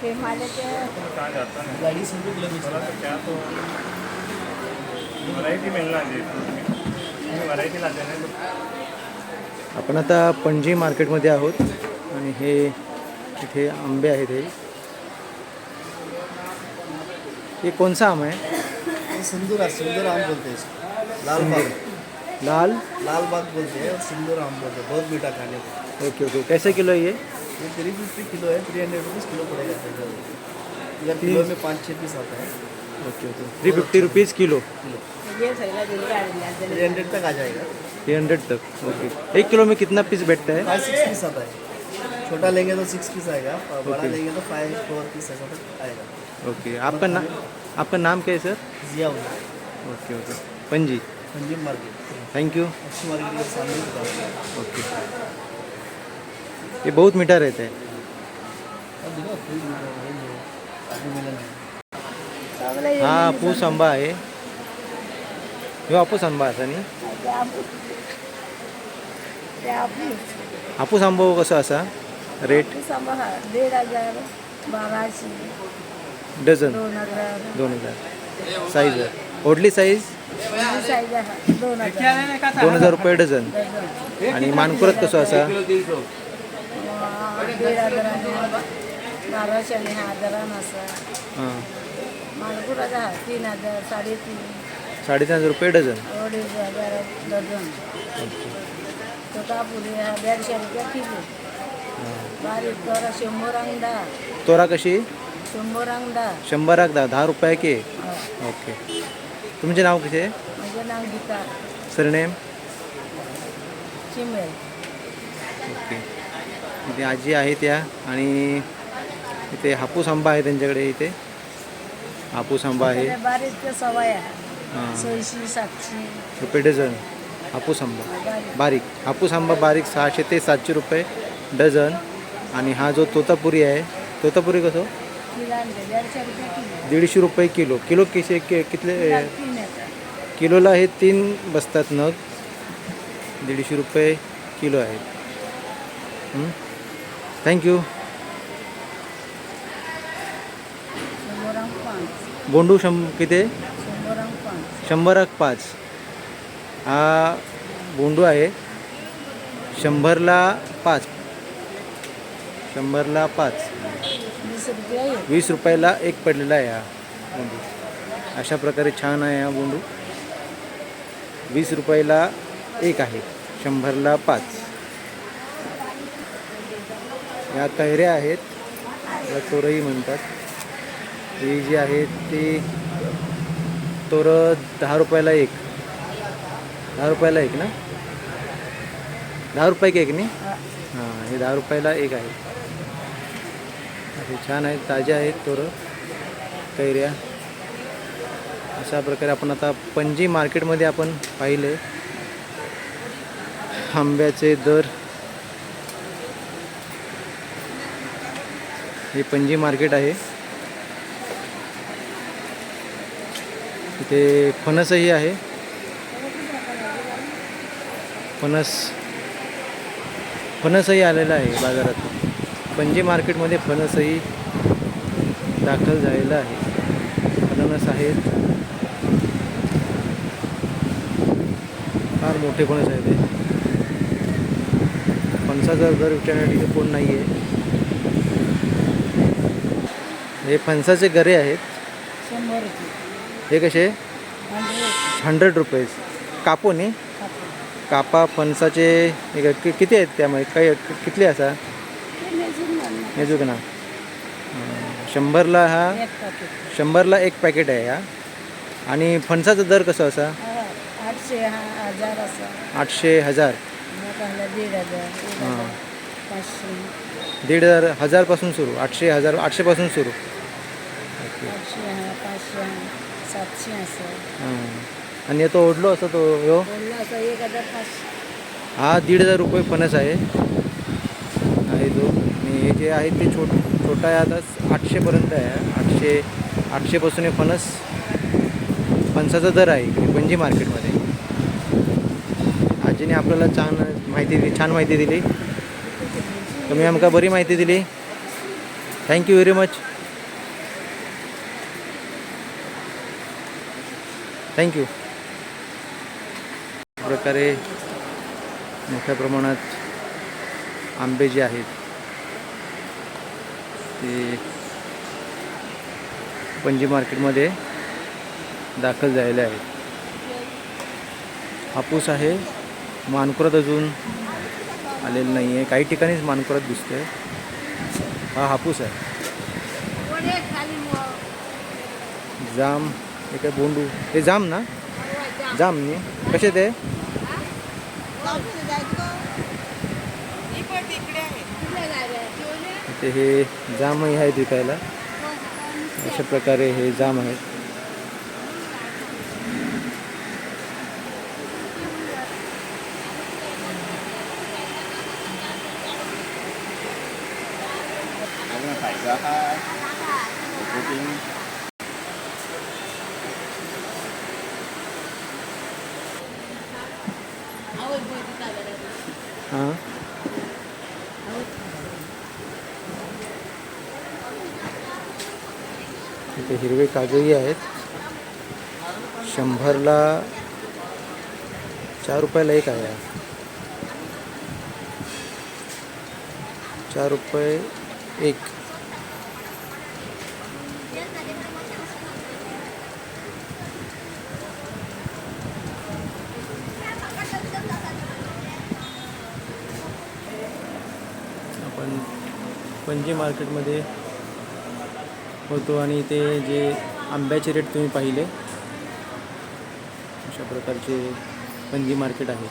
कहाँ जाता है? गाड़ी सौ किलोमीटर क्या हैं आपण आता पणजी मार्केटमध्ये आहोत आणि हे इथे आंबे आहेत हे. हे कोणचा आम आहे? सिंदूर सिंदूर आम बोलते. हैं इसको। लाल बाग. लाल? लाल बाग बोलते हैं और सिंदूर आम बोलते. हैं बहुत मीठा खाने को. Okay okay. कैसे किलो है? ये ये थ्री फिफ्टी किलो है थ्री हंड्रेड रुपीज़ किलो पड़ेगा इधर किलो में पाँच छः पीस आता है okay okay three fifty rupees kilo three hundred तक. आ जाएगा थ्री हंड्रेड तक ओके एक किलो में कितना पीस बैठता है? फाइव सिक्स पीस आता है. छोटा लेंगे तो सिक्स पीस आएगा और बड़ा लेंगे तो फाइव फोर पीस ऐसा तक आएगा. ओके आपका नाम आपका नाम क्या है sir Jiya okay okay Panaji Panjim market thank you अच्छी मार्केट के सामने। ओके ये बहुत मीठा रहता है. है, हापूस आंबा आहे. ह्यो हापूस आंबा असा न्ही हापूस आंबो कसो आसा रेट दीड हजार बाराशे डझन दोन हजार. दोन हजार. साईज ओढली साईज ही दोन हजार. दोन हजार रुपये डझन आणि मानकुरात कसो आसा अं, दीड हजाराने बाराशे आणि हजारान असा. हां. मालपुराचा हा तीन हजार साडेतीन. साडेतीन हजार रुपये डझन? अडीच हजार डझन. तो कापुरी हा दीडशे रुपये किलो बारीक तोरा शंभर अंगडा तोरा कशी? शंभर अंगडा शंभराक दहा दहा रुपये के? हा. ओके. तुमचे नाव कसे? माझे नाव गीता. सरनेम? चिमेल ओके. इथे आजी आहे त्या आणि इथे हापूस आंबा आहे त्यांच्याकडे इथे. हापूस आंबा आहे. बारीक ते सवाया हां. सयशी सातशे रुपये डझन हापूस आंबा. बारीक. हापूस आंबा बारीक सहाशे ते सातशे रुपये डझन. आणि हा जो तोतापुरी आहे तोतापुरी कसं? दीडशे रुपये किलो. किलो. किसे के कितले? किलोला हे तीन बसतात नग. दीडशे रुपये किलो आहेत थँक्यू बोंडू शं किती? पाच. शंभराक पाच. हा बोंडू आहे. शंभरला पाच. शंभरला पाच. वीस रुपयाला एक. पडलेला आहे हा बोंडू. अशा प्रकारे छान आहे हा बोंडू. वीस रुपयाला एक आहे. शंभरला पाच. या कैऱ्या आहेत. या तोरही म्हणतात. ही जी आहेत ती तोरं दहा रुपयाला एक. दहा रुपयाला एक ना? दहा रुपये एक नाही हां. हे दहा रुपयाला एक आहे. छान आहेत ताज्या आहेत तोरं कैऱ्या. अशा प्रकारे आपण आता पणजी मार्केटमध्ये आपण पाहिले. आंब्याचे दर. हे पणजी मार्केट आहे. इथे फणसही आहे. फणस फणसही आलेला आहे बाजारात पणजी मार्केटमध्ये फणसही दाखल झालेला आहे. फणस आहेत. फार मोठे फणस आहेत हे. फणसाचा दर विचारण्यासाठी कोण नाही आहे हे फणसाचे गरे आहेत. हे कसे? हंड्रेड रुपीज कापो नी? कापा फणसाचे हे काय- किती आहेत त्यामध्ये? काही कितले असा? मेजूक ना. शंभरला हा? शंभरला एक पॅकेट आहे हा? आणि फणसाचा दर कसा असा? आठशे हजार. आठशे हजार हां. दीड हजार हजारपासून सुरू. आठशे हजार आठशेपासून सुरू. ओके. पाचशे सातशे असं. हां आणि तो ओढलो असं तो यो? बोललं असं एक हजार पाचशे. हा दीड हजार रुपये फणस आहे. आहे तो. आणि हे जे आहे ते छोट छोटा आहे आता आठशेपर्यंत आहे. आठशे आठशेपासून हे फणस फणसाचा दर आहे इकडे पणजी मार्केटमध्ये. आजीने आपल्याला छान माहिती दिली छान माहिती दिली. तुम्ही आमका बरी माहिती दिली. थँक्यू व्हेरी मच थँक्यू प्रकारे मोठ्या प्रमाणात आंबे जे आहेत ते पणजी मार्केटमध्ये दाखल झालेले आहेत. हापूस आहे मानकुरात अजून आलेलं नाही आहे काही ठिकाणीच मानकुरात दिसतोय. हा हापूस आहे. जाम हे काय बोंडू? हे जाम ना? जाम नी. कसे ते? ते हे जामही आहेत विकायला अशा प्रकारे हे जाम आहेत हां इथे हिरवे काजूही आहेत. शंभरला चार रुपयाला एक आहे. चार रुपये एक. आपण पणजी मार्केटमध्ये होतो आणि ते जे आंब्याचे रेट तुम्ही पाहिले अशा प्रकारचे पणजी मार्केट आहे.